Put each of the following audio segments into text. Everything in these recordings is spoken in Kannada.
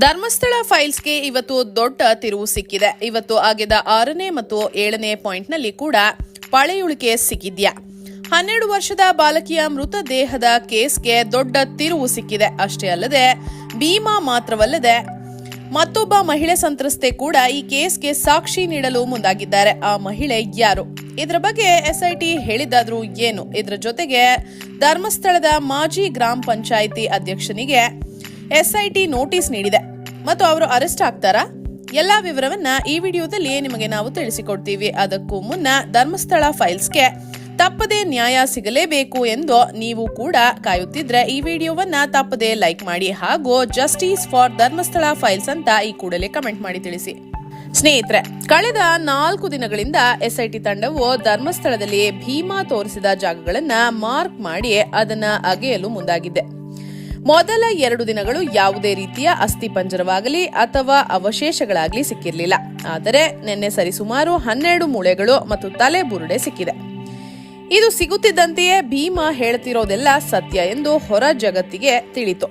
ಧರ್ಮಸ್ಥಳ ಫೈಲ್ಸ್ಗೆ ಇವತ್ತು ದೊಡ್ಡ ತಿರುವು ಸಿಕ್ಕಿದೆ. ಇವತ್ತು ಆಗಿದ ಆರನೇ ಮತ್ತು ಏಳನೇ ಪಾಯಿಂಟ್ನಲ್ಲಿ ಕೂಡ ಪಳೆಯುಳಿಕೆ ಸಿಕ್ಕಿದ್ಯಾ? ಹನ್ನೆರಡು ವರ್ಷದ ಬಾಲಕಿಯ ಮೃತದೇಹದ ಕೇಸ್ಗೆ ದೊಡ್ಡ ತಿರುವು ಸಿಕ್ಕಿದೆ. ಅಷ್ಟೇ ಅಲ್ಲದೆ, ಭೀಮಾ ಮಾತ್ರವಲ್ಲದೆ ಮತ್ತೊಬ್ಬ ಮಹಿಳೆ ಸಂತ್ರಸ್ತೆ ಕೂಡ ಈ ಕೇಸ್ಗೆ ಸಾಕ್ಷಿ ನೀಡಲು ಮುಂದಾಗಿದ್ದಾರೆ. ಆ ಮಹಿಳೆ ಯಾರು? ಇದರ ಬಗ್ಗೆ ಎಸ್ಐಟಿ ಹೇಳಿದಾದ್ರೂ ಏನು? ಇದರ ಜೊತೆಗೆ ಧರ್ಮಸ್ಥಳದ ಮಾಜಿ ಗ್ರಾಮ ಪಂಚಾಯಿತಿ ಅಧ್ಯಕ್ಷನಿಗೆ ಎಸ್ಐಟಿ ನೋಟಿಸ್ ನೀಡಿದೆ. ಮತ್ತು ಅವರು ಅರೆಸ್ಟ್ ಆಗ್ತಾರಾ? ಎಲ್ಲಾ ವಿವರವನ್ನ ಈ ವಿಡಿಯೋದಲ್ಲಿ ನಿಮಗೆ ನಾವು ತಿಳಿಸಿಕೊಡ್ತೀವಿ. ಅದಕ್ಕೂ ಮುನ್ನ ಧರ್ಮಸ್ಥಳ ಫೈಲ್ಸ್ಗೆ ತಪ್ಪದೆ ನ್ಯಾಯ ಸಿಗಲೇಬೇಕು ಎಂದು ನೀವು ಕೂಡ ಕಾಯುತ್ತಿದ್ರೆ ಈ ವಿಡಿಯೋವನ್ನ ತಪ್ಪದೇ ಲೈಕ್ ಮಾಡಿ ಹಾಗೂ ಜಸ್ಟಿಸ್ ಫಾರ್ ಧರ್ಮಸ್ಥಳ ಫೈಲ್ಸ್ ಅಂತ ಈ ಕೂಡಲೇ ಕಮೆಂಟ್ ಮಾಡಿ ತಿಳಿಸಿ. ಸ್ನೇಹಿತರೆ, ಕಳೆದ ನಾಲ್ಕು ದಿನಗಳಿಂದ ಎಸ್ಐಟಿ ತಂಡವು ಧರ್ಮಸ್ಥಳದಲ್ಲಿ ಭೀಮಾ ತೋರಿಸಿದ ಜಾಗಗಳನ್ನ ಮಾರ್ಕ್ ಮಾಡಿ ಅದನ್ನ ಅಗೆಯಲು ಮುಂದಾಗಿದೆ. ಮೊದಲ ಎರಡು ದಿನಗಳು ಯಾವುದೇ ರೀತಿಯ ಅಸ್ಥಿಪಂಜರವಾಗಲಿ ಅಥವಾ ಅವಶೇಷಗಳಾಗಲಿ ಸಿಕ್ಕಿರಲಿಲ್ಲ. ಆದರೆ ನಿನ್ನೆ ಸರಿಸುಮಾರು ಹನ್ನೆರಡು ಮೂಳೆಗಳು ಮತ್ತು ತಲೆ ಬುರುಡೆ ಸಿಕ್ಕಿದೆ. ಇದು ಸಿಗುತ್ತಿದ್ದಂತೆಯೇ ಭೀಮಾ ಹೇಳ್ತಿರೋದೆಲ್ಲ ಸತ್ಯ ಎಂದು ಹೊರ ಜಗತ್ತಿಗೆ ತಿಳಿತು.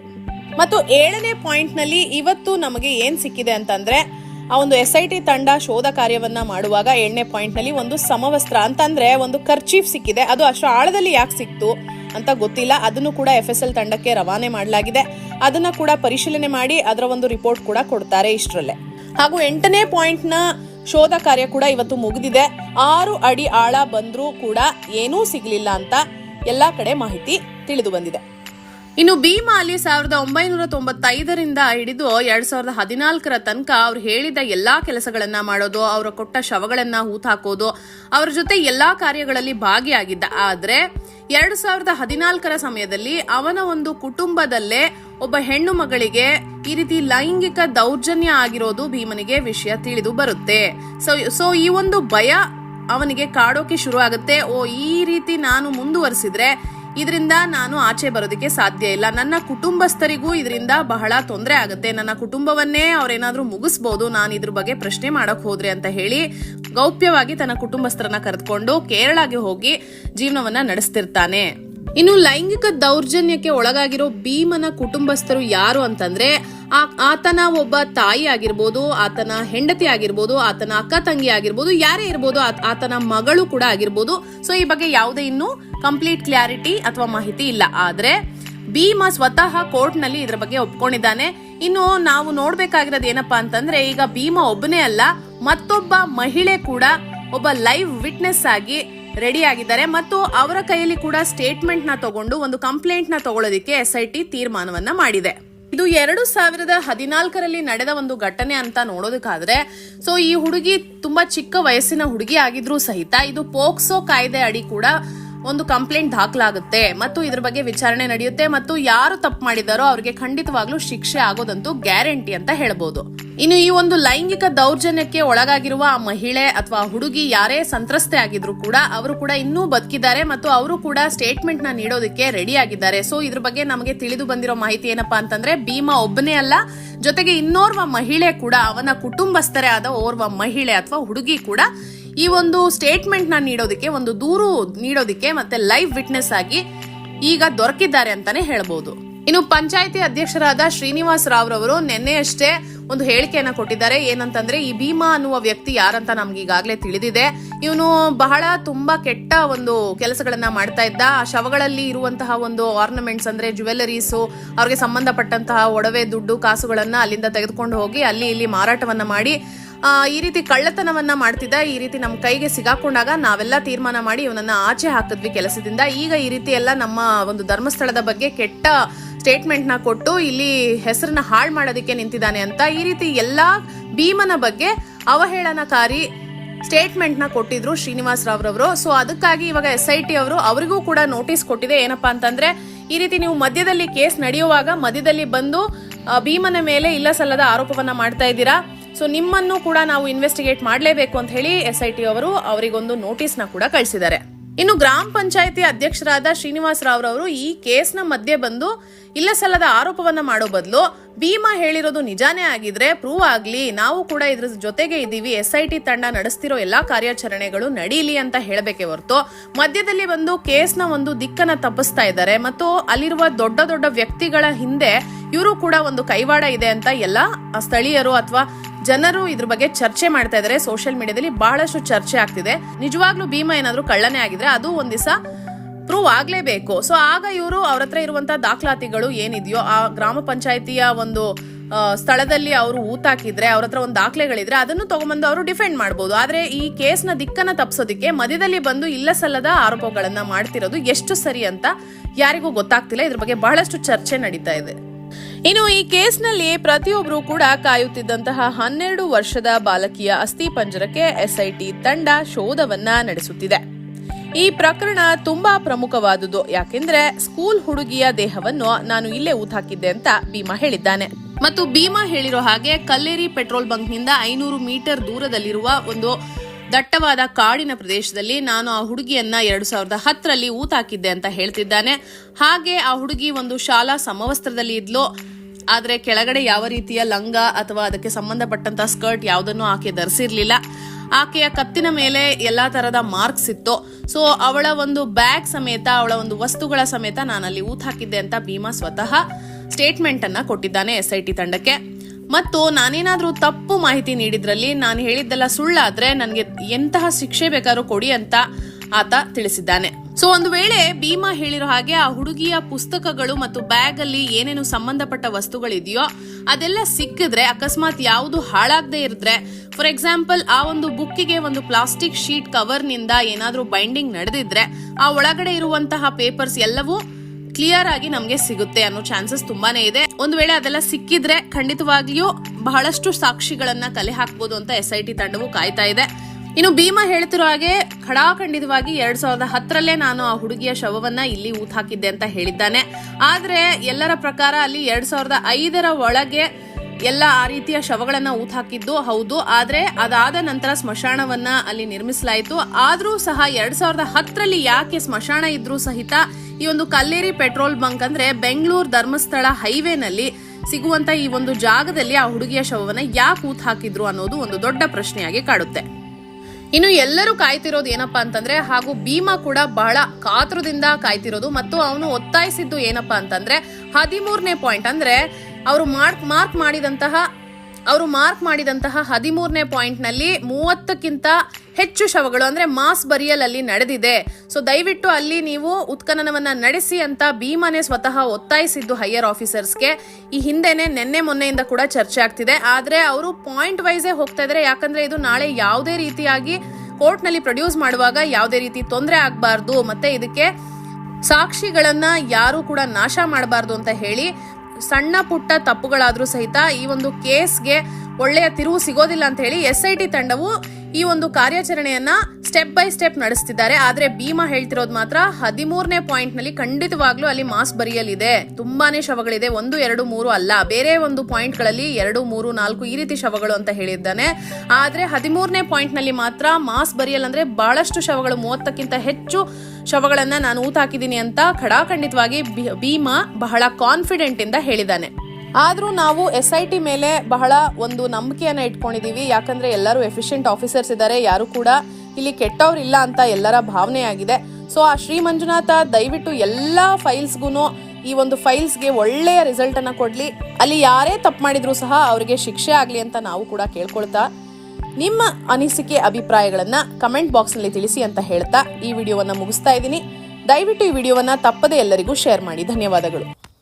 ಮತ್ತು ಏಳನೇ ಪಾಯಿಂಟ್ನಲ್ಲಿ ಇವತ್ತು ನಮಗೆ ಏನ್ ಸಿಕ್ಕಿದೆ ಅಂತಂದ್ರೆ, ಆ ಒಂದು ಎಸ್ ಐ ಟಿ ತಂಡ ಶೋಧ ಕಾರ್ಯವನ್ನ ಮಾಡುವಾಗ ಏಳನೇ ಪಾಯಿಂಟ್ನಲ್ಲಿ ಒಂದು ಸಮವಸ್ತ್ರ ಅಂತಂದ್ರೆ ಒಂದು ಖರ್ಚೀಫ್ ಸಿಕ್ಕಿದೆ. ಅದು ಅಷ್ಟು ಆಳದಲ್ಲಿ ಯಾಕೆ ಸಿಕ್ತು? ಅಂತ ಗೊತ್ತಿಲ್ಲ. ಅದನ್ನು ಕೂಡ ಎಫ್ ಎಸ್ ಎಲ್ ತಂಡಕ್ಕೆ ರವಾನೆ ಮಾಡಲಾಗಿದೆ. ಅದನ್ನ ಕೂಡ ಪರಿಶೀಲನೆ ಮಾಡಿ ಅದರ ಒಂದು ರಿಪೋರ್ಟ್ ಕೂಡ ಕೊಡ್ತಾರೆ ಇಷ್ಟರಲ್ಲೇ. ಹಾಗೂ ಎಂಟನೇ ಪಾಯಿಂಟ್ನ ಶೋಧ ಕಾರ್ಯ ಕೂಡ ಇವತ್ತು ಮುಗಿದಿದೆ. ಆರು ಅಡಿ ಆಳ ಬಂದ್ರೂ ಕೂಡ ಏನೂ ಸಿಗಲಿಲ್ಲ ಅಂತ ಎಲ್ಲಾ ಕಡೆ ಮಾಹಿತಿ ತಿಳಿದು ಬಂದಿದೆ. ಇನ್ನು ಬಿ ಮಾಲಿ ಸಾವಿರದ ಒಂಬೈನೂರ ತೊಂಬತ್ತೈದರಿಂದ ಹಿಡಿದು ಎರಡ್ ಸಾವಿರದ ಹದಿನಾಲ್ಕರ ತನಕ ಅವ್ರು ಹೇಳಿದ ಎಲ್ಲಾ ಕೆಲಸಗಳನ್ನ ಮಾಡೋದು, ಅವರ ಕೊಟ್ಟ ಶವಗಳನ್ನ ಹೂತಾಕೋದು, ಅವ್ರ ಜೊತೆ ಎಲ್ಲಾ ಕಾರ್ಯಗಳಲ್ಲಿ ಭಾಗಿಯಾಗಿದ್ದ. ಆದ್ರೆ ಎರಡ್ ಸಾವಿರದ ಹದಿನಾಲ್ಕರ ಸಮಯದಲ್ಲಿ ಅವನ ಒಂದು ಕುಟುಂಬದಲ್ಲೇ ಒಬ್ಬ ಹೆಣ್ಣು ಮಗಳಿಗೆ ಈ ರೀತಿ ಲೈಂಗಿಕ ದೌರ್ಜನ್ಯ ಆಗಿರೋದು ಭೀಮನಿಗೆ ವಿಷಯ ತಿಳಿದು ಬರುತ್ತೆ. ಸೊ ಸೊ ಈ ಒಂದು ಭಯ ಅವನಿಗೆ ಕಾಡೋಕೆ ಶುರು ಆಗುತ್ತೆ ಓ, ಈ ರೀತಿ ನಾನು ಮುಂದುವರಿಸಿದ್ರೆ ಇದರಿಂದ ನಾನು ಆಚೆ ಬರೋದಕ್ಕೆ ಸಾಧ್ಯ ಇಲ್ಲ. ನನ್ನ ಕುಟುಂಬಸ್ಥರಿಗೂ ಇದರಿಂದ ಬಹಳ ತೊಂದರೆ ಆಗುತ್ತೆ. ನನ್ನ ಕುಟುಂಬವನ್ನೇ ಅವ್ರೇನಾದ್ರೂ ಮುಗಿಸ್ಬೋದು, ನಾನು ಇದ್ರ ಬಗ್ಗೆ ಪ್ರಶ್ನೆ ಮಾಡಕ್ ಹೋದ್ರೆ ಅಂತ ಹೇಳಿ ಗೌಪ್ಯವಾಗಿ ತನ್ನ ಕುಟುಂಬಸ್ಥರನ್ನ ಕರೆದುಕೊಂಡು ಕೇರಳಗೆ ಹೋಗಿ ಜೀವನವನ್ನ ನಡೆಸ್ತಿರ್ತಾನೆ. ಇನ್ನು ಲೈಂಗಿಕ ದೌರ್ಜನ್ಯಕ್ಕೆ ಒಳಗಾಗಿರೋ ಭೀಮನ ಕುಟುಂಬಸ್ಥರು ಯಾರು ಅಂತಂದ್ರೆ ಆತನ ಒಬ್ಬ ತಾಯಿ ಆಗಿರ್ಬೋದು, ಆತನ ಹೆಂಡತಿ ಆಗಿರ್ಬೋದು, ಆತನ ಅಕ್ಕ ತಂಗಿ ಆಗಿರ್ಬೋದು, ಯಾರೇ ಇರ್ಬೋದು, ಆತ- ಆತನ ಮಗಳು ಕೂಡ ಆಗಿರ್ಬೋದು. ಸೊ ಈ ಬಗ್ಗೆ ಯಾವುದೇ ಇನ್ನೂ ಕಂಪ್ಲೀಟ್ ಕ್ಲಾರಿಟಿ ಅಥವಾ ಮಾಹಿತಿ ಇಲ್ಲ. ಆದ್ರೆ, ಭೀಮ ಸ್ವತಃ ಕೋರ್ಟ್ನಲ್ಲಿ ಇದ್ರ ಬಗ್ಗೆ ಒಪ್ಕೊಂಡಿದ್ದಾನೆ. ಇನ್ನು ನಾವು ನೋಡ್ಬೇಕಾಗಿರೋದು ಏನಪ್ಪಾ ಅಂತಂದ್ರೆ, ಈಗ ಭೀಮ ಒಬ್ಬನೇ ಅಲ್ಲ, ಮತ್ತೊಬ್ಬ ಮಹಿಳೆ ಕೂಡ ಒಬ್ಬ ಲೈವ್ ವಿಟ್ನೆಸ್ ಆಗಿ ರೆಡಿ ಆಗಿದ್ದಾರೆ. ಮತ್ತು ಅವರ ಕೈಯಲ್ಲಿ ಕೂಡ ಸ್ಟೇಟ್ಮೆಂಟ್ನ ತಗೊಂಡು ಒಂದು ಕಂಪ್ಲೇಂಟ್ನ ತಗೊಳ್ಳೋದಕ್ಕೆ ಎಸ್ ಐ ಟಿ ತೀರ್ಮಾನವನ್ನ ಮಾಡಿದೆ. ಇದು ಎರಡು ಸಾವಿರದ ಹದಿನಾಲ್ಕರಲ್ಲಿ ನಡೆದ ಒಂದು ಘಟನೆ ಅಂತ ನೋಡೋದಕ್ಕಾದ್ರೆ ಸೊ ಈ ಹುಡುಗಿ ತುಂಬಾ ಚಿಕ್ಕ ವಯಸ್ಸಿನ ಹುಡುಗಿ ಆಗಿದ್ರೂ ಸಹಿತ ಇದು ಪೋಕ್ಸೋ ಕಾಯ್ದೆ ಅಡಿ ಕೂಡ ಒಂದು ಕಂಪ್ಲೇಂಟ್ ದಾಖಲಾಗುತ್ತೆ ಮತ್ತು ಇದ್ರ ಬಗ್ಗೆ ವಿಚಾರಣೆ ನಡೆಯುತ್ತೆ ಮತ್ತು ಯಾರು ತಪ್ಪು ಮಾಡಿದಾರೋ ಅವ್ರಿಗೆ ಖಂಡಿತವಾಗ್ಲೂ ಶಿಕ್ಷೆ ಆಗೋದಂತೂ ಗ್ಯಾರಂಟಿ ಅಂತ ಹೇಳ್ಬೋದು. ಇನ್ನು ಈ ಒಂದು ಲೈಂಗಿಕ ದೌರ್ಜನ್ಯಕ್ಕೆ ಒಳಗಾಗಿರುವ ಆ ಮಹಿಳೆ ಅಥವಾ ಹುಡುಗಿ ಯಾರೇ ಸಂತ್ರಸ್ತೆ ಆಗಿದ್ರು ಕೂಡ ಅವರು ಕೂಡ ಇನ್ನೂ ಬದುಕಿದ್ದಾರೆ ಮತ್ತು ಅವರು ಕೂಡ ಸ್ಟೇಟ್ಮೆಂಟ್ನ ನೀಡೋದಕ್ಕೆ ರೆಡಿ ಆಗಿದ್ದಾರೆ. ಸೊ ಇದ್ರ ಬಗ್ಗೆ ನಮಗೆ ತಿಳಿದು ಬಂದಿರೋ ಮಾಹಿತಿ ಏನಪ್ಪಾ ಅಂತಂದ್ರೆ, ಭೀಮಾ ಒಬ್ಬನೇ ಅಲ್ಲ. ಜೊತೆಗೆ ಇನ್ನೋರ್ವ ಮಹಿಳೆ ಕೂಡ, ಅವನ ಕುಟುಂಬಸ್ಥರೇ ಆದ ಓರ್ವ ಮಹಿಳೆ ಅಥವಾ ಹುಡುಗಿ ಕೂಡ ಈ ಒಂದು ಸ್ಟೇಟ್ಮೆಂಟ್ನ ನೀಡೋದಕ್ಕೆ, ಒಂದು ದೂರು ನೀಡೋದಕ್ಕೆ ಮತ್ತೆ ಲೈವ್ ವಿಟ್ನೆಸ್ ಆಗಿ ಈಗ ದೊರಕಿದ್ದಾರೆ ಅಂತಾನೆ ಹೇಳ್ಬೋದು. ಇನ್ನು ಪಂಚಾಯತಿ ಅಧ್ಯಕ್ಷರಾದ ಶ್ರೀನಿವಾಸ್ ರಾವ್ ರವರು ನಿನ್ನೆಯಷ್ಟೇ ಒಂದು ಹೇಳಿಕೆಯನ್ನ ಕೊಟ್ಟಿದ್ದಾರೆ. ಏನಂತಂದ್ರೆ, ಈ ಭೀಮಾ ಅನ್ನುವ ವ್ಯಕ್ತಿ ಯಾರಂತ ನಮ್ಗೆ ಈಗಾಗಲೇ ತಿಳಿದಿದೆ. ಇವನು ಬಹಳ ತುಂಬಾ ಕೆಟ್ಟ ಒಂದು ಕೆಲಸಗಳನ್ನ ಮಾಡ್ತಾ ಇದ್ದ. ಆ ಶವಗಳಲ್ಲಿ ಇರುವಂತಹ ಒಂದು ಆರ್ನಮೆಂಟ್ಸ್ ಅಂದ್ರೆ ಜುವೆಲ್ಲರೀಸು ಅವ್ರಿಗೆ ಸಂಬಂಧಪಟ್ಟಂತಹ ಒಡವೆ, ದುಡ್ಡು, ಕಾಸುಗಳನ್ನ ಅಲ್ಲಿಂದ ತೆಗೆದುಕೊಂಡು ಹೋಗಿ ಅಲ್ಲಿ ಇಲ್ಲಿ ಮಾರಾಟವನ್ನ ಮಾಡಿ ಈ ರೀತಿ ಕಳ್ಳತನವನ್ನ ಮಾಡ್ತಿದ್ದ, ಈ ರೀತಿ ನಮ್ಮ ಕೈಗೆ ಸಿಗಾಕೊಂಡಾಗ ನಾವೆಲ್ಲ ತೀರ್ಮಾನ ಮಾಡಿ ಇವನನ್ನ ಆಚೆ ಹಾಕಿದ್ವಿ ಕೆಲಸದಿಂದ. ಈಗ ಈ ರೀತಿ ಎಲ್ಲ ನಮ್ಮ ಒಂದು ಧರ್ಮಸ್ಥಳದ ಬಗ್ಗೆ ಕೆಟ್ಟ ಸ್ಟೇಟ್ಮೆಂಟ್ನ ಕೊಟ್ಟು ಇಲ್ಲಿ ಹೆಸರನ್ನ ಹಾಳು ಮಾಡೋದಕ್ಕೆ ನಿಂತಿದ್ದಾನೆ ಅಂತ ಈ ರೀತಿ ಎಲ್ಲಾ ಭೀಮನ ಬಗ್ಗೆ ಅವಹೇಳನಕಾರಿ ಸ್ಟೇಟ್ಮೆಂಟ್ನ ಕೊಟ್ಟಿದ್ರು ಶ್ರೀನಿವಾಸ್ ರಾವ್ ರವರು. ಸೊ ಅದಕ್ಕಾಗಿ ಇವಾಗ ಎಸ್ ಐ ಟಿ ಅವರು ಅವರಿಗೂ ಕೂಡ ನೋಟಿಸ್ ಕೊಟ್ಟಿದೆ. ಏನಪ್ಪಾ ಅಂತಂದ್ರೆ, ಈ ರೀತಿ ನೀವು ಮಧ್ಯದಲ್ಲಿ ಕೇಸ್ ನಡೆಯುವಾಗ ಮಧ್ಯದಲ್ಲಿ ಬಂದು ಭೀಮನ ಮೇಲೆ ಇಲ್ಲ ಸಲ್ಲದ ಆರೋಪವನ್ನ ಮಾಡ್ತಾ ಇದ್ದೀರಾ? ಸೊ ನಿಮ್ಮನ್ನು ಕೂಡ ನಾವು ಇನ್ವೆಸ್ಟಿಗೇಟ್ ಮಾಡಲೇಬೇಕು ಅಂತ ಹೇಳಿ ಎಸ್ ಐ ಟಿ ಅವರು ಅವರಿಗೊಂದು ನೋಟಿಸ್ನ ಕೂಡ ಕಳಿಸಿದ್ದಾರೆ. ಇನ್ನು ಗ್ರಾಮ ಪಂಚಾಯತಿ ಅಧ್ಯಕ್ಷರಾದ ಶ್ರೀನಿವಾಸ್ ರಾವ್ ಅವರು ಈ ಕೇಸ್ನ ಮಧ್ಯೆ ಬಂದು ಇಲ್ಲ ಸಲ್ಲದ ಆರೋಪವನ್ನ ಮಾಡೋ ಬದಲು ಭೀಮಾ ಹೇಳಿರೋದು ನಿಜಾನೇ ಆಗಿದ್ರೆ ಪ್ರೂವ್ ಆಗ್ಲಿ, ನಾವು ಕೂಡ ಇದ್ರ ಜೊತೆಗೆ ಇದ್ದೀವಿ ಎಸ್ ಐ ಟಿ ತಂಡ ನಡೆಸ್ತಿರೋ ಎಲ್ಲಾ ಕಾರ್ಯಾಚರಣೆಗಳು ನಡೀಲಿ ಅಂತ ಹೇಳಬೇಕೆ ಹೊರತು ಮಧ್ಯದಲ್ಲಿ ಬಂದು ಕೇಸ್ನ ಒಂದು ದಿಕ್ಕನ್ನ ತಪ್ಪಿಸ್ತಾ ಇದ್ದಾರೆ ಮತ್ತು ಅಲ್ಲಿರುವ ದೊಡ್ಡ ದೊಡ್ಡ ವ್ಯಕ್ತಿಗಳ ಹಿಂದೆ ಇವರು ಕೂಡ ಒಂದು ಕೈವಾಡ ಇದೆ ಅಂತ ಎಲ್ಲ ಸ್ಥಳೀಯರು ಅಥವಾ ಜನರು ಇದ್ರ ಬಗ್ಗೆ ಚರ್ಚೆ ಮಾಡ್ತಾ ಇದ್ದಾರೆ ಸೋಷಿಯಲ್ ಮೀಡಿಯಾದಲ್ಲಿ ಬಹಳಷ್ಟು ಚರ್ಚೆ ಆಗ್ತಿದೆ. ನಿಜವಾಗ್ಲೂ ಭೀಮಾ ಏನಾದ್ರೂ ಕಳ್ಳನೇ ಆಗಿದ್ರೆ ಅದು ಒಂದ್ ಪ್ರೂವ್ ಆಗ್ಲೇಬೇಕು. ಸೊ ಆಗ ಇವರು ಅವ್ರ ಹತ್ರ ಇರುವಂತಹ ದಾಖಲಾತಿಗಳು ಏನಿದೆಯೋ, ಆ ಗ್ರಾಮ ಪಂಚಾಯತಿಯ ಒಂದು ಸ್ಥಳದಲ್ಲಿ ಅವರು ಊತಾಕಿದ್ರೆ ಅವ್ರ ಹತ್ರ ಒಂದು ದಾಖಲೆಗಳಿದ್ರೆ ಅದನ್ನು ತಗೊಂಬಂದು ಅವರು ಡಿಫೆಂಡ್ ಮಾಡ್ಬೋದು. ಆದ್ರೆ ಈ ಕೇಸ್ನ ದಿಕ್ಕನ್ನ ತಪ್ಪಿಸೋದಕ್ಕೆ ಮಧ್ಯದಲ್ಲಿ ಬಂದು ಇಲ್ಲ ಸಲ್ಲದ ಆರೋಪಗಳನ್ನ ಮಾಡ್ತಿರೋದು ಎಷ್ಟು ಸರಿ ಅಂತ ಯಾರಿಗೂ ಗೊತ್ತಾಗ್ತಿಲ್ಲ. ಇದ್ರ ಬಗ್ಗೆ ಬಹಳಷ್ಟು ಚರ್ಚೆ ನಡೀತಾ ಇದೆ. ಇನ್ನು ಈ ಕೇಸ್ನಲ್ಲಿ ಪ್ರತಿಯೊಬ್ಬರು ಕೂಡ ಕಾಯುತ್ತಿದ್ದಂತಹ ಹನ್ನೆರಡು ವರ್ಷದ ಬಾಲಕಿಯ ಅಸ್ಥಿ ಪಂಜರಕ್ಕೆ ಎಸ್ಐಟಿ ತಂಡ ಶೋಧವನ್ನ ನಡೆಸುತ್ತಿದೆ. ಈ ಪ್ರಕರಣ ತುಂಬಾ ಪ್ರಮುಖವಾದುದು, ಯಾಕೆಂದ್ರೆ ಸ್ಕೂಲ್ ಹುಡುಗಿಯ ದೇಹವನ್ನು ನಾನು ಇಲ್ಲೇ ಊತಾಕಿದ್ದೆ ಅಂತ ಭೀಮಾ ಹೇಳಿದ್ದಾನೆ. ಮತ್ತು ಭೀಮಾ ಹೇಳಿರೋ ಹಾಗೆ ಕಲ್ಲೇರಿ ಪೆಟ್ರೋಲ್ ಬಂಕ್ನಿಂದ ಐನೂರು ಮೀಟರ್ ದೂರದಲ್ಲಿರುವ ಒಂದು ದಟ್ಟವಾದ ಕಾಡಿನ ಪ್ರದೇಶದಲ್ಲಿ ನಾನು ಆ ಹುಡುಗಿಯನ್ನ ಎರಡು ಸಾವಿರದ ಹತ್ತರಲ್ಲಿ ಊತಾಕಿದ್ದೆ ಅಂತ ಹೇಳ್ತಿದ್ದಾನೆ. ಹಾಗೆ ಆ ಹುಡುಗಿ ಒಂದು ಶಾಲಾ ಸಮವಸ್ತ್ರದಲ್ಲಿ ಇದ್ಲು. ಆದರೆ ಕೆಳಗಡೆ ಯಾವ ರೀತಿಯ ಲಂಗ ಅಥವಾ ಅದಕ್ಕೆ ಸಂಬಂಧಪಟ್ಟಂತ ಸ್ಕರ್ಟ್ ಯಾವುದನ್ನು ಆಕೆ ಧರಿಸಿರ್ಲಿಲ್ಲ. ಆಕೆಯ ಕತ್ತಿನ ಮೇಲೆ ಎಲ್ಲಾ ತರದ ಮಾರ್ಕ್ಸ್ ಇತ್ತು. ಸೊ ಅವಳ ಒಂದು ಬ್ಯಾಗ್ ಸಮೇತ, ಅವಳ ಒಂದು ವಸ್ತುಗಳ ಸಮೇತ ನಾನಲ್ಲಿ ಊತ್ ಹಾಕಿದ್ದೆ ಅಂತ ಭೀಮಾ ಸ್ವತಃ ಸ್ಟೇಟ್ಮೆಂಟ್ ಅನ್ನ ಕೊಟ್ಟಿದ್ದಾನೆ ಎಸ್ ಐ ಟಿ ತಂಡಕ್ಕೆ. ಮತ್ತು ನಾನೇನಾದರೂ ತಪ್ಪು ಮಾಹಿತಿ ನೀಡಿದ್ರಲ್ಲಿ ನಾನು ಹೇಳಿದ್ದೆಲ್ಲ ಸುಳ್ಳಾದ್ರೆ ನನಗೆ ಎಂತಹ ಶಿಕ್ಷೆ ಬೇಕಾದ್ರೂ ಕೊಡಿ ಅಂತ ಆತ ತಿಳಿಸಿದ್ದಾನೆ. ಸೊ ಒಂದು ವೇಳೆ ಭೀಮಾ ಹೇಳಿರೋ ಹಾಗೆ ಆ ಹುಡುಗಿಯ ಪುಸ್ತಕಗಳು ಮತ್ತು ಬ್ಯಾಗ್ ಅಲ್ಲಿ ಏನೇನು ಸಂಬಂಧಪಟ್ಟ ವಸ್ತುಗಳಿದೆಯೋ ಅದೆಲ್ಲ ಸಿಕ್ಕಿದ್ರೆ, ಅಕಸ್ಮಾತ್ ಯಾವುದು ಹಾಳಾಗದೆ ಇರಿದ್ರೆ ಫಾರ್ ಎಕ್ಸಾಂಪಲ್ ಆ ಒಂದು ಬುಕ್ಕಿಗೆ ಒಂದು ಪ್ಲಾಸ್ಟಿಕ್ ಶೀಟ್ ಕವರ್ನಿಂದ ಏನಾದ್ರೂ ಬೈಂಡಿಂಗ್ ನಡೆದಿದ್ರೆ, ಆ ಒಳಗಡೆ ಇರುವಂತಹ ಪೇಪರ್ಸ್ ಎಲ್ಲವೂ ಕ್ಲಿಯರ್ ಆಗಿ ನಮಗೆ ಸಿಗುತ್ತೆ ಅನ್ನೋ ಚಾನ್ಸಸ್ ತುಂಬಾನೇ ಇದೆ. ಒಂದು ವೇಳೆ ಅದೆಲ್ಲ ಸಿಕ್ಕಿದ್ರೆ ಖಂಡಿತವಾಗಿಯೂ ಬಹಳಷ್ಟು ಸಾಕ್ಷಿಗಳನ್ನ ಕಲೆ ಹಾಕಬಹುದು ಅಂತ ಎಸ್ ಐ ಟಿ ತಂಡವು ಕಾಯ್ತಾ ಇದೆ. ಇನ್ನು ಭೀಮಾ ಹೇಳ್ತಿರೋ ಹಾಗೆ ಖಡಾಖಂಡಿತವಾಗಿ ಎರಡ್ ಸಾವಿರದ ಹತ್ತರಲ್ಲೇ ನಾನು ಆ ಹುಡುಗಿಯ ಶವವನ್ನ ಇಲ್ಲಿ ಊತ್ ಹಾಕಿದ್ದೆ ಅಂತ ಹೇಳಿದ್ದಾನೆ. ಆದ್ರೆ ಎಲ್ಲರ ಪ್ರಕಾರ ಅಲ್ಲಿ ಎರಡ್ ಸಾವಿರದ ಐದರ ಒಳಗೆ ಎಲ್ಲ ಆ ರೀತಿಯ ಶವಗಳನ್ನ ಊತ್ ಹಾಕಿದ್ದು ಹೌದು. ಆದ್ರೆ ಅದಾದ ನಂತರ ಸ್ಮಶಾನವನ್ನ ಅಲ್ಲಿ ನಿರ್ಮಿಸಲಾಯಿತು. ಆದ್ರೂ ಸಹ ಎರಡ್ ಸಾವಿರದ ಹತ್ತರಲ್ಲಿ ಯಾಕೆ ಸ್ಮಶಾನ ಇದ್ರೂ ಸಹಿತ ಈ ಒಂದು ಕಲ್ಲೇರಿ ಪೆಟ್ರೋಲ್ ಬಂಕ್ ಅಂದ್ರೆ ಬೆಂಗಳೂರು ಧರ್ಮಸ್ಥಳ ಹೈವೇನಲ್ಲಿ ಸಿಗುವಂತ ಈ ಒಂದು ಜಾಗದಲ್ಲಿ ಆ ಹುಡುಗಿಯ ಶವವನ್ನ ಯಾಕೆ ಕೂತ್ ಹಾಕಿದ್ರು ಅನ್ನೋದು ಒಂದು ದೊಡ್ಡ ಪ್ರಶ್ನೆಯಾಗಿ ಕಾಡುತ್ತೆ. ಇನ್ನು ಎಲ್ಲರೂ ಕಾಯ್ತಿರೋದು ಏನಪ್ಪಾ ಅಂತಂದ್ರೆ, ಹಾಗೂ ಭೀಮಾ ಕೂಡ ಬಹಳ ಕಾತುರದಿಂದ ಕಾಯ್ತಿರೋದು ಮತ್ತು ಅವನು ಒತ್ತಾಯಿಸಿದ್ದು ಏನಪ್ಪಾ ಅಂತಂದ್ರೆ, ಹದಿಮೂರನೇ ಪಾಯಿಂಟ್ ಅಂದ್ರೆ, ಅವರು ಮಾರ್ಕ್ ಮಾರ್ಕ್ ಮಾಡಿದಂತಹ ಅವರು ಮಾರ್ಕ್ ಮಾಡಿದಂತಹ ಹದಿಮೂರನೇ ಪಾಯಿಂಟ್ನಲ್ಲಿ ಮೂವತ್ತಕ್ಕಿಂತ ಹೆಚ್ಚು ಶವಗಳು, ಅಂದ್ರೆ ಮಾಸ್ ಬರಿಯಲ್ ಅಲ್ಲಿ ನಡೆದಿದೆ. ಸೊ ದಯವಿಟ್ಟು ಅಲ್ಲಿ ನೀವು ಉತ್ಖನನವನ್ನ ನಡೆಸಿ ಅಂತ ಭೀಮನೆ ಸ್ವತಃ ಒತ್ತಾಯಿಸಿದ್ದು ಹೈಯರ್ ಆಫೀಸರ್ಸ್ಗೆ. ಈ ಹಿಂದೆನೆ, ನಿನ್ನೆ ಮೊನ್ನೆಯಿಂದ ಕೂಡ ಚರ್ಚೆ ಆಗ್ತಿದೆ. ಆದ್ರೆ ಅವರು ಪಾಯಿಂಟ್ ವೈಸೇ ಹೋಗ್ತಾ ಇದ್ದಾರೆ. ಯಾಕಂದ್ರೆ ಇದು ನಾಳೆ ಯಾವುದೇ ರೀತಿಯಾಗಿ ಕೋರ್ಟ್ನಲ್ಲಿ ಪ್ರೊಡ್ಯೂಸ್ ಮಾಡುವಾಗ ಯಾವುದೇ ರೀತಿ ತೊಂದರೆ ಆಗಬಾರ್ದು. ಮತ್ತೆ ಇದಕ್ಕೆ ಸಾಕ್ಷಿಗಳನ್ನ ಯಾರು ಕೂಡ ನಾಶ ಮಾಡಬಾರ್ದು ಅಂತ ಹೇಳಿ ಸಣ್ಣ ಪುಟ್ಟ ತಪ್ಪುಗಳಾದರೂ ಸಹಿತ ಈ ಒಂದು ಕೇಸ್ಗೆ ಒಳ್ಳೆಯ ತಿರುವು ಸಿಗೋದಿಲ್ಲ ಅಂತ ಹೇಳಿ ಎಸ್ ಐ ಟಿ ತಂಡವು ಈ ಒಂದು ಕಾರ್ಯಾಚರಣೆಯನ್ನ ಸ್ಟೆಪ್ ಬೈ ಸ್ಟೆಪ್ ನಡೆಸ್ತಿದ್ದಾರೆ. ಆದ್ರೆ ಭೀಮಾ ಹೇಳ್ತಿರೋದು ಮಾತ್ರ ಹದಿಮೂರನೇ ಪಾಯಿಂಟ್ನಲ್ಲಿ ಖಂಡಿತವಾಗ್ಲೂ ಅಲ್ಲಿ ಮಾಸ್ ಬರಿಯಲಿದೆ. ತುಂಬಾನೇ ಶವಗಳಿದೆ. ಒಂದು, ಎರಡು, ಮೂರು ಅಲ್ಲ. ಬೇರೆ ಒಂದು ಪಾಯಿಂಟ್ಗಳಲ್ಲಿ ಎರಡು, ಮೂರು, ನಾಲ್ಕು ಈ ರೀತಿ ಶವಗಳು ಅಂತ ಹೇಳಿದ್ದಾನೆ. ಆದ್ರೆ ಹದಿಮೂರನೇ ಪಾಯಿಂಟ್ನಲ್ಲಿ ಮಾತ್ರ ಮಾಸ್ ಬರಿಯಲ್ ಅಂದ್ರೆ ಬಹಳಷ್ಟು ಶವಗಳು, ಮೂವತ್ತಕ್ಕಿಂತ ಹೆಚ್ಚು ಶವಗಳನ್ನ ನಾನು ಊತ ಹಾಕಿದ್ದೀನಿ ಅಂತ ಖಡಾಖಂಡಿತವಾಗಿ ಭೀಮಾ ಬಹಳ ಕಾನ್ಫಿಡೆಂಟ್ ಇಂದ ಹೇಳಿದ್ದಾನೆ ಆದ್ರೂ ನಾವು ಎಸ್ ಐ ಟಿ ಮೇಲೆ ಬಹಳ ಒಂದು ನಂಬಿಕೆಯನ್ನ ಇಟ್ಕೊಂಡಿದೀವಿ. ಯಾಕಂದ್ರೆ ಎಲ್ಲರೂ ಎಫಿಷಿಯಂಟ್ ಆಫೀಸರ್ಸ್ ಇದ್ದಾರೆ. ಯಾರು ಕೂಡ ಇಲ್ಲಿ ಕೆಟ್ಟವ್ರು ಇಲ್ಲ ಅಂತ ಎಲ್ಲರ ಭಾವನೆ ಆಗಿದೆ. ಸೊ ಆ ಶ್ರೀ ಮಂಜುನಾಥ, ದಯವಿಟ್ಟು ಎಲ್ಲಾ ಫೈಲ್ಸ್ಗೂ ಈ ಒಂದು ಫೈಲ್ಸ್ಗೆ ಒಳ್ಳೆಯ ರಿಸಲ್ಟ್ ಕೊಡಲಿ. ಅಲ್ಲಿ ಯಾರೇ ತಪ್ಪು ಮಾಡಿದರೂ ಸಹ ಅವರಿಗೆ ಶಿಕ್ಷೆ ಆಗಲಿ ಅಂತ ನಾವು ಕೂಡ ಕೇಳ್ಕೊಳ್ತಾ ನಿಮ್ಮ ಅನಿಸಿಕೆ, ಅಭಿಪ್ರಾಯಗಳನ್ನು ಕಮೆಂಟ್ ಬಾಕ್ಸ್ನಲ್ಲಿ ತಿಳಿಸಿ ಅಂತ ಹೇಳ್ತಾ ಈ ವಿಡಿಯೋವನ್ನ ಮುಗಿಸ್ತಾ ಇದ್ದೀನಿ. ದಯವಿಟ್ಟು ಈ ವಿಡಿಯೋವನ್ನ ತಪ್ಪದೇ ಎಲ್ಲರಿಗೂ ಶೇರ್ ಮಾಡಿ. ಧನ್ಯವಾದಗಳು.